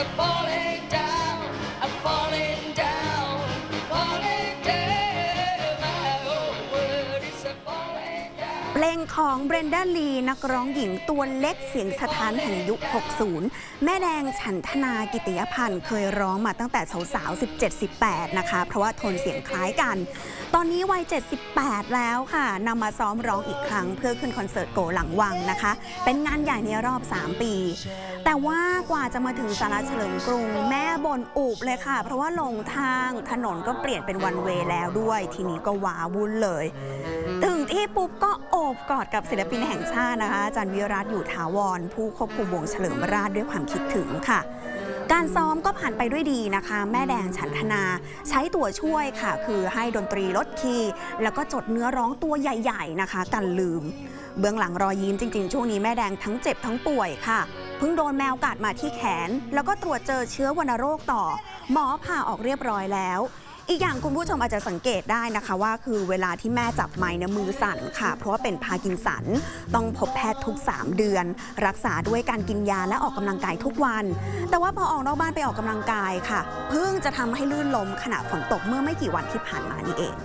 I'm falling down, I'm falling down, falling down. My whole world is a falling down. เพลงของเบรนดาลีนักร้องหญิงตัวเล็กเสียงสถานแห่งยุค 60 แม่แดงฉันทนากิติยพันธ์เคยร้องมาตั้งแต่สาวๆ17-18 นะคะ เพราะว่าโทนเสียงคล้ายกัน ตอนนี้วัย 78 แล้วค่ะนำมาซ้อมร้องอีกครั้งเพื่อขึ้นคอนเสิร์ตโกหลังวังนะคะ เป็นงานใหญ่ในรอบ 3 ปีแต่ว่ากว่าจะมาถึงสาราเฉลิมกรุง แม่บนอุบเลยค่ะ เพราะว่าลงทางถนนก็เปลี่ยนเป็นวันเวแล้วด้วย ทีนี้ก็ว้าวุ่นเลย ถึงที่ปุ๊บก็โอบกอดกับศิลปินแห่งชาตินะคะอาจารย์วิรัตอยู่ถาวร ผู้ควบคุมวงเฉลิมราชด้วยความคิดถึงค่ะการซ้อมก็ผ่านไปด้วยดีนะคะ แม่แดงฉันทนาใช้ตัวช่วยค่ะ คือให้ดนตรีลดคีย์แล้วก็จดเนื้อร้องตัวใหญ่ ๆ นะคะ กันลืม เบื้องหลังรอยยิ้มจริง ๆ ช่วงนี้แม่แดงทั้งเจ็บทั้งป่วยค่ะ เพิ่งโดนแมวกัดมาที่แขน แล้วก็ตรวจเจอเชื้อวัณโรคต่อ หมอผ่าออกเรียบร้อยแล้ว อีกอย่างคุณผู้ชมอาจจะสังเกตได้นะคะว่า คือเวลาที่แม่จับไม้นี่ยมือสั่นค่ะ เพราะว่าเป็นพากินสัน ต้องพบแพทย์ทุก 3 เดือน รักษาด้วยการกินยาและออกกำลังกายทุกวัน แต่ว่าพอออกนอกบ้านไปออกกำลังกายค่ะ เพิ่งจะทำให้ลื่นล้มขณะฝนตกเมื่อไม่กี่วันที่ผ่านมานี่เอง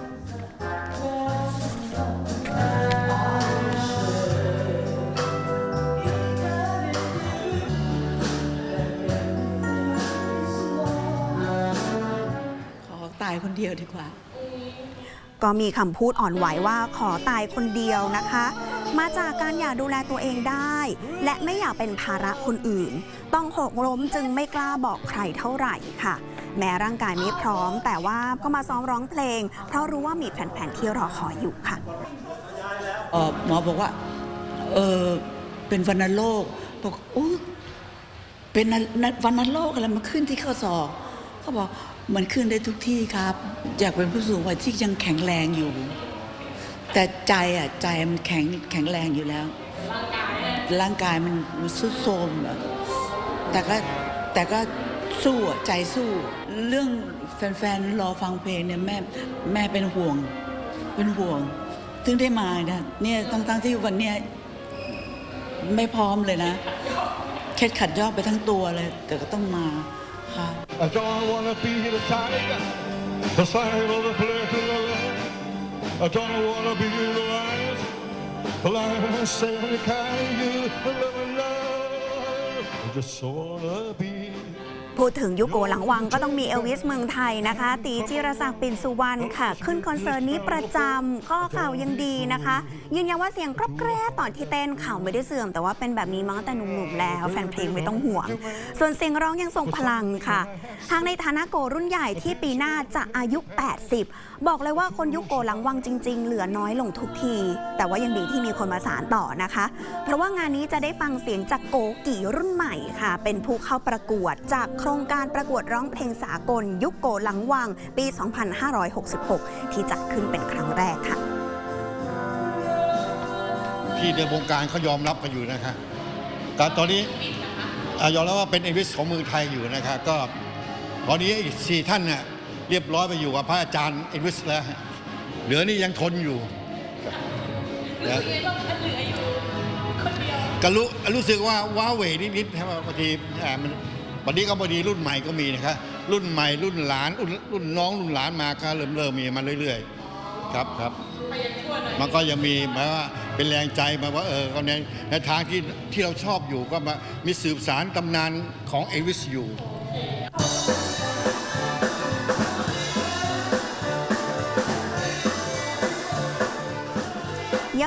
ตายคนเดียวดีกว่า ก็มีคำพูดอ่อนไหวว่าขอตายคนเดียวนะคะ มาจากการอยากดูแลตัวเองได้ และไม่อยากเป็นภาระคนอื่น ต้องหกล้มจึงไม่กล้าบอกใครเท่าไหร่ค่ะ แม้ร่างกายไม่พร้อม แต่ว่าก็มาซ้อมร้องเพลง เพราะรู้ว่ามีแฟนๆที่รอคอยอยู่ค่ะเอ่อหมอบอกว่าเออเป็นวัณโรคบอกอู้เป็นวัณโรคอะไรมาขึ้นที่ข้อศอกเขาบอก มันขึ้นได้ทุกที่ครับ อยากเป็นผู้สูงวัยที่ยังแข็งแรงอยู่ แต่ใจอะใจมันแข็งแข็งแรงอยู่แล้ว ร่างกายมันมันสุดโทรมอะแต่ก็แต่ก็สู้อะใจสู้ เรื่องแฟนๆรอฟังเพลงเนี่ยแม่แม่เป็นห่วง เป็นห่วงถึงได้มาเนี่ยเนี่ยทั้งๆที่วันเนี้ยไม่พร้อมเลยนะ เคล็ดขัดยอกไปทั้งตัวเลย แต่ก็ต้องมา I don't wanna be the tiger, the slave of the the love. I don't wanna be the lion, the lion and say the kind you love love. I just wanna be. พูดถึงยุโกหลังวังก็ต้องมีเอลวิสเมืองไทยนะคะ ตีจิรศักดิ์ปิ่นสุวรรณค่ะ ขึ้นคอนเสิร์ตนี้ประจำก็ข่าวยังดีนะคะ ยืนยันว่าเสียงกรอบแกรบตอนที่เต้นข่าวไม่ได้เสื่อม แต่ว่าเป็นแบบนี้มาตั้งแต่หนุ่มๆแล้ว แฟนเพลงไม่ต้องห่วง ส่วนเสียงร้องยังทรงพลังค่ะ ทางในฐานะโกรุ่นใหญ่ที่ปีหน้าจะอายุ 80 บอกเลยว่าคนยุคโกหลังวังจริง ๆ เหลือน้อยลงทุกที แต่ว่ายังดีที่มีคนมาสานต่อนะคะ เพราะว่างานนี้จะได้ฟังเสียงจากโกกี่รุ่นใหม่ค่ะ เป็นผู้เข้าประกวดจากครงการประกวดร้องเพลงสากล ยุคโกหลังวัง ปี 2566 ที่จัดขึ้นเป็นครั้งแรกค่ะ ที่ในวงการเขายอมรับกันอยู่นะคะการตอนนี้อะยอมรับว่าเป็นเอวิสของเมืองไทยอยู่นะคะก็ตอนนี้อีกสี่ท่านเนี่ยเรียบร้อยไปอยู่กับพระอาจารย์เอวิสแล้วฮะเหลือนี่ยังทนอยู่นะก็รู้รู้สึกว่าว้าเหวนิดๆครับบางทีอ่ามัน วันนี้ก็พอดีรุ่นใหม่ก็มีนะคะรุ่นใหม่รุ่นหลานรุ่นรุ่นน้องรุ่นหลานมาก็เริ่มเริ่มมีมาเรื่อยๆ ครับครับ มันก็ยังมีหมายว่าเป็นแรงใจมาว่าเออก็ในในทางที่ที่เราชอบอยู่ก็มามีสืบสารตำนานของเอวิสอยู่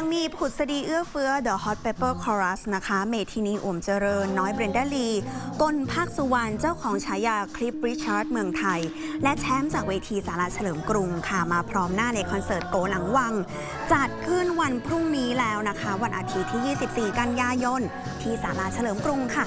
ยังมีผุดสดีเอื้อเฟื้อ The Hot Pepper Chorus นะคะ เมทินีอ่วมเจริญ น้อยเบรนดาลีกลภาคสุวรรณเจ้าของฉายาคลิปริชาร์ดเมืองไทย และแชมป์จากเวทีสาราเฉลิมกรุงค่ะ มาพร้อมหน้าในคอนเสิร์ตโกหลังวัง จัดขึ้นวันพรุ่งนี้แล้วนะคะ วันอาทิตย์ที่ 24 กันยายน ที่สาราเฉลิมกรุงค่ะ